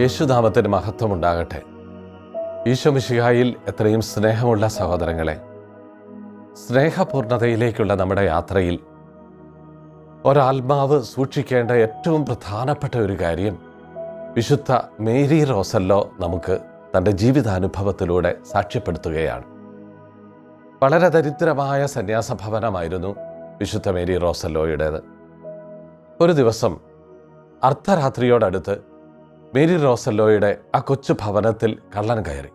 യേശുനാമത്തിന് മഹത്വമുണ്ടാകട്ടെ. ഈശോമിശിഹായിൽ എത്രയും സ്നേഹമുള്ള സഹോദരങ്ങളെ സ്നേഹപൂർണതയിലേക്കുള്ള നമ്മുടെ യാത്രയിൽ ഒരാത്മാവ് സൂക്ഷിക്കേണ്ട ഏറ്റവും പ്രധാനപ്പെട്ട ഒരു കാര്യം വിശുദ്ധ മേരി റോസല്ലോ നമുക്ക് തന്റെ ജീവിതാനുഭവത്തിലൂടെ സാക്ഷ്യപ്പെടുത്തുകയാണ്. വളരെ ദരിദ്രമായ സന്യാസ ഭവനമായിരുന്നു വിശുദ്ധ മേരി റോസല്ലോയുടേത്. ഒരു ദിവസം അർദ്ധരാത്രിയോടടുത്ത് മേരി റോസല്ലോയുടെ ആ കൊച്ചു ഭവനത്തിൽ കള്ളൻ കയറി.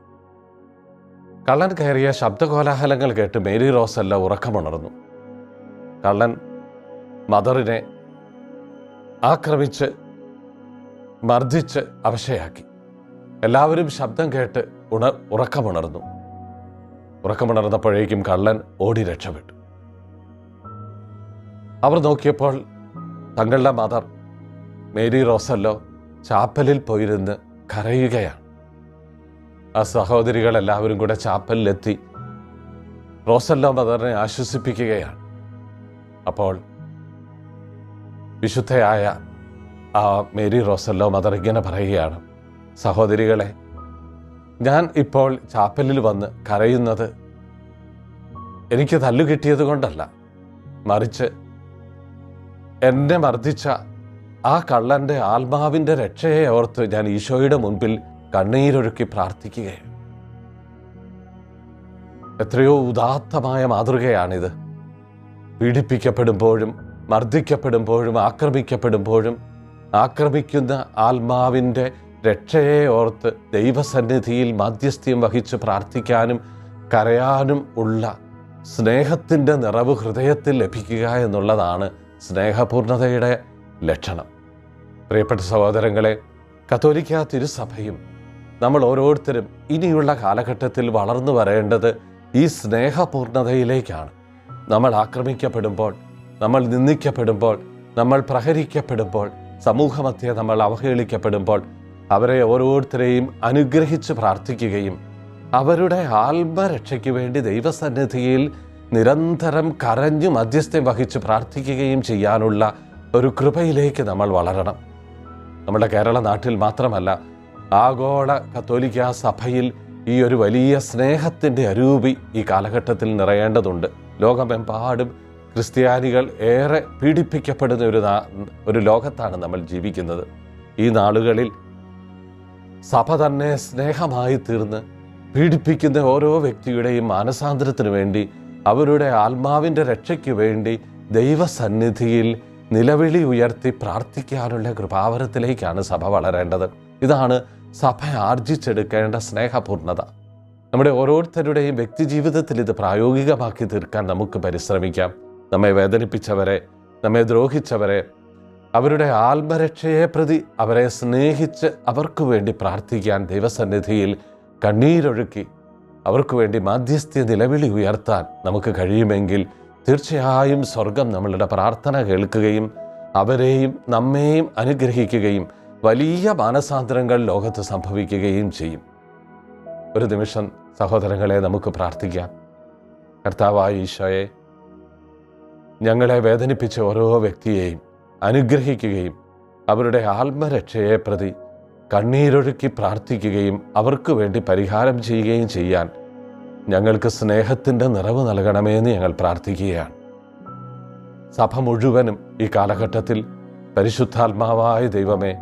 കള്ളൻ കയറിയ ശബ്ദകോലാഹലങ്ങൾ കേട്ട് മേരി റോസല്ലോ ഉറക്കമുണർന്നു. കള്ളൻ മദറിനെ ആക്രമിച്ച് മർദ്ദിച്ച് അവശയാക്കി. എല്ലാവരും ശബ്ദം കേട്ട് ഉണർ ഉറക്കമുണർന്നു. ഉറക്കമുണർന്നപ്പോഴേക്കും കള്ളൻ ഓടി രക്ഷപ്പെട്ടു. അവർ നോക്കിയപ്പോൾ തങ്ങളുടെ മദർ മേരി റോസല്ലോ ചാപ്പലിൽ പോയിരുന്ന് കരയുകയാണ്. ആ സഹോദരികൾ എല്ലാവരും കൂടെ ചാപ്പലിലെത്തി റോസല്ലോ മദറിനെ ആശ്വസിപ്പിക്കുകയാണ്. അപ്പോൾ വിശുദ്ധയായ ആ മേരി റോസല്ലോ മദർ ഇങ്ങനെ പറയുകയാണ് സഹോദരികളെ ഞാൻ ഇപ്പോൾ ചാപ്പലിൽ വന്ന് കരയുന്നത് എനിക്ക് തല്ലു കിട്ടിയത് കൊണ്ടല്ല മറിച്ച് എന്നെ മർദ്ദിച്ച ആ കള്ളന്റെ ആത്മാവിന്റെ രക്ഷയെ ഓർത്ത് ഞാൻ ഈശോയുടെ മുൻപിൽ കണ്ണീരൊഴുക്കി പ്രാർത്ഥിക്കുകയാണ്. എത്രയോ ഉദാത്തമായ മാതൃകയാണിത്. പീഡിപ്പിക്കപ്പെടുമ്പോഴും മർദ്ദിക്കപ്പെടുമ്പോഴും ആക്രമിക്കപ്പെടുമ്പോഴും ആക്രമിക്കുന്ന ആത്മാവിന്റെ രക്ഷയെ ഓർത്ത് ദൈവസന്നിധിയിൽ മാധ്യസ്ഥ്യം വഹിച്ച് പ്രാർത്ഥിക്കാനും കരയാനും ഉള്ള സ്നേഹത്തിന്റെ നിറവ് ഹൃദയത്തിൽ ലഭിക്കുക എന്നുള്ളതാണ് സ്നേഹപൂർണതയുടെ ലക്ഷണം. പ്രിയപ്പെട്ട സഹോദരങ്ങളെ കത്തോലിക്ക തിരുസഭയും നമ്മൾ ഓരോരുത്തരും ഇനിയുള്ള കാലഘട്ടത്തിൽ വളർന്നു വരേണ്ടത് ഈ സ്നേഹപൂർണതയിലേക്കാണ്. നമ്മൾ ആക്രമിക്കപ്പെടുമ്പോൾ നമ്മൾ നിന്ദിക്കപ്പെടുമ്പോൾ നമ്മൾ പ്രഹരിക്കപ്പെടുമ്പോൾ സമൂഹമധ്യെ നമ്മൾ അവഹേളിക്കപ്പെടുമ്പോൾ അവരെ ഓരോരുത്തരെയും അനുഗ്രഹിച്ച് പ്രാർത്ഥിക്കുകയും അവരുടെ ആത്മരക്ഷയ്ക്ക് വേണ്ടി ദൈവസന്നിധിയിൽ നിരന്തരം കരഞ്ഞു മധ്യസ്ഥം വഹിച്ച് പ്രാർത്ഥിക്കുകയും ചെയ്യാനുള്ള ഒരു കൃപയിലേക്ക് നമ്മൾ വളരണം. നമ്മുടെ കേരള നാട്ടിൽ മാത്രമല്ല ആഗോള കത്തോലിക്ക സഭയിൽ ഈ ഒരു വലിയ സ്നേഹത്തിന്റെ അരൂപി ഈ കാലഘട്ടത്തിൽ നിറയേണ്ടതുണ്ട്. ലോകമെമ്പാടും ക്രിസ്ത്യാനികൾ ഏറെ പീഡിപ്പിക്കപ്പെടുന്ന ഒരു ഒരു ലോകത്താണ് നമ്മൾ ജീവിക്കുന്നത്. ഈ നാളുകളിൽ സഭ തന്നെ സ്നേഹമായി തീർന്ന് പീഡിപ്പിക്കുന്ന ഓരോ വ്യക്തിയുടെയും മാനസാന്തരത്തിനു വേണ്ടി അവരുടെ ആത്മാവിന്റെ രക്ഷയ്ക്ക് വേണ്ടി ദൈവസന്നിധിയിൽ നിലവിളി ഉയർത്തി പ്രാർത്ഥിക്കാനുള്ള കൃപാവരത്തിലേക്കാണ് സഭ വളരേണ്ടത്. ഇതാണ് സഭ ആർജിച്ചെടുക്കേണ്ട സ്നേഹപൂർണത. നമ്മുടെ ഓരോരുത്തരുടെയും വ്യക്തിജീവിതത്തിൽ ഇത് പ്രായോഗികമാക്കി തീർക്കാൻ നമുക്ക് പരിശ്രമിക്കാം. നമ്മെ വേദനിപ്പിച്ചവരെ നമ്മെ ദ്രോഹിച്ചവരെ അവരുടെ ആത്മരക്ഷയെ പ്രതി അവരെ സ്നേഹിച്ച് അവർക്ക് വേണ്ടി പ്രാർത്ഥിക്കാൻ ദൈവസന്നിധിയിൽ കണ്ണീരൊഴുക്കി അവർക്ക് വേണ്ടി മാധ്യസ്ഥ്യ നിലവിളി ഉയർത്താൻ നമുക്ക് കഴിയുമെങ്കിൽ തീർച്ചയായും സ്വർഗം നമ്മളുടെ പ്രാർത്ഥന കേൾക്കുകയും അവരെയും നമ്മെയും അനുഗ്രഹിക്കുകയും വലിയ മാനസാന്തരങ്ങൾ ലോകത്ത് സംഭവിക്കുകയും ചെയ്യും. ഒരു നിമിഷം സഹോദരങ്ങളെ നമുക്ക് പ്രാർത്ഥിക്കാം. കർത്താവായ ഈശോയെ ഞങ്ങളെ വേദനിപ്പിച്ച ഓരോ വ്യക്തിയെയും അനുഗ്രഹിക്കുകയും അവരുടെ ആത്മരക്ഷയെ പ്രതി കണ്ണീരൊഴുക്കി പ്രാർത്ഥിക്കുകയും അവർക്ക് വേണ്ടി പരിഹാരം ചെയ്യുകയും ചെയ്യാൻ ഞങ്ങൾക്ക് സ്നേഹത്തിന്റെ നിറവ് നൽകണമേ എന്ന് ഞങ്ങൾ പ്രാർത്ഥിക്കുകയാണ്. സഭ മുഴുവനും ഈ കാലഘട്ടത്തിൽ പരിശുദ്ധാത്മാവായ ദൈവമേ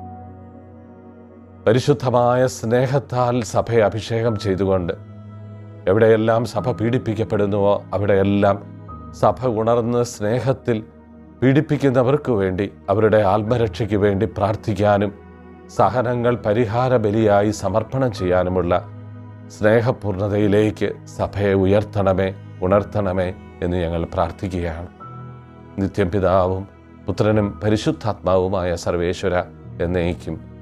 പരിശുദ്ധമായ സ്നേഹത്താൽ സഭയെ അഭിഷേകം ചെയ്തുകൊണ്ട് എവിടെയെല്ലാം സഭ പീഡിപ്പിക്കപ്പെടുന്നുവോ അവിടെയെല്ലാം സഭ ഉണർന്ന് സ്നേഹത്തിൽ പീഡിപ്പിക്കുന്നവർക്ക് വേണ്ടി അവരുടെ ആത്മരക്ഷയ്ക്ക് വേണ്ടി പ്രാർത്ഥിക്കാനും സഹനങ്ങൾ പരിഹാര ബലിയായി സമർപ്പണം ചെയ്യാനുമുള്ള സ്നേഹപൂർണതയിലേക്ക് സഭയെ ഉയർത്തണമേ ഉണർത്തണമേ എന്ന് ഞങ്ങൾ പ്രാർത്ഥിക്കുകയാണ്. നിത്യം പിതാവും പുത്രനും പരിശുദ്ധാത്മാവുമായ സർവേശ്വര എന്നേക്കും